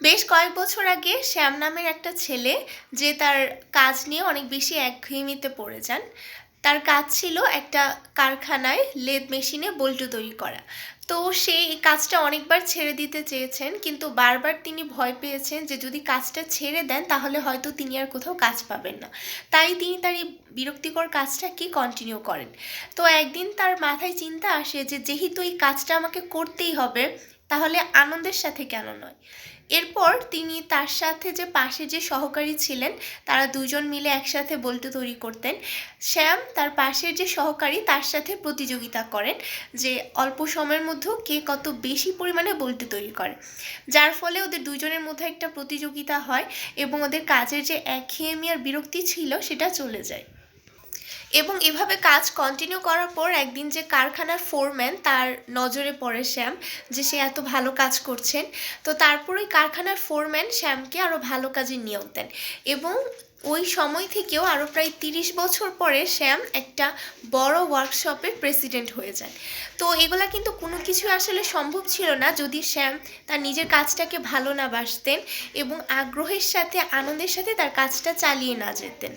বেশ কয়েক বছর আগে শ্যাম নামের একটা ছেলে, যে তার কাজ নিয়ে অনেক বেশি একঘেয়েমিতে পড়ে যান, তার কাজ ছিল একটা কারখানায় লেদ মেশিনে বল্টু তৈরি করা। তো সে এই কাজটা অনেকবার ছেড়ে দিতে চেয়েছেন, কিন্তু বারবার তিনি ভয় পেয়েছেন যে যদি কাজটা ছেড়ে দেন, তাহলে হয়তো তিনি আর কোথাও কাজ পাবেন না। তাই তিনি তার এই বিরক্তিকর কাজটাকে কন্টিনিউ করেন। তো একদিন তার মাথায় চিন্তা আসে যে, যেহেতু এই কাজটা আমাকে করতেই হবে তাহলে আনন্দের সাথে কেন নয়? এরপর তিনি তার সাথে যে পাশে যে সহকারী ছিলেন, তারা দুজন মিলে একসাথে বল্টু তৈরি করতেন। শ্যাম তার পাশের যে সহকারী, তার সাথে প্রতিযোগিতা করেন যে অল্প সময়ের মধ্যেও কে কত বেশি পরিমাণে বল্টু তৈরি করে। যার ফলে ওদের দুজনের মধ্যে একটা প্রতিযোগিতা হয় এবং ওদের কাজের যে একঘেয়েমি আর বিরক্তি ছিল, সেটা চলে যায়। এবং এভাবে কাজ কন্টিনিউ করার পর একদিন যে কারখানার ফোরম্যান তার নজরে পড়ে শ্যাম, যে সে এত ভালো কাজ করছেন। তো তারপর ওই কারখানার ফোরম্যান শ্যামকে আরও ভালো কাজে নিয়োগ দেন। এবং ওই সময় থেকেও আরও প্রায় তিরিশ বছর পরে শ্যাম একটা বড় ওয়ার্কশপের প্রেসিডেন্ট হয়ে যান। তো এগুলা কিন্তু কোনো কিছু আসলে সম্ভব ছিল না যদি শ্যাম তার নিজের কাজটাকে ভালো না বাসতেন এবং আগ্রহের সাথে, আনন্দের সাথে তার কাজটা চালিয়ে না যেতেন।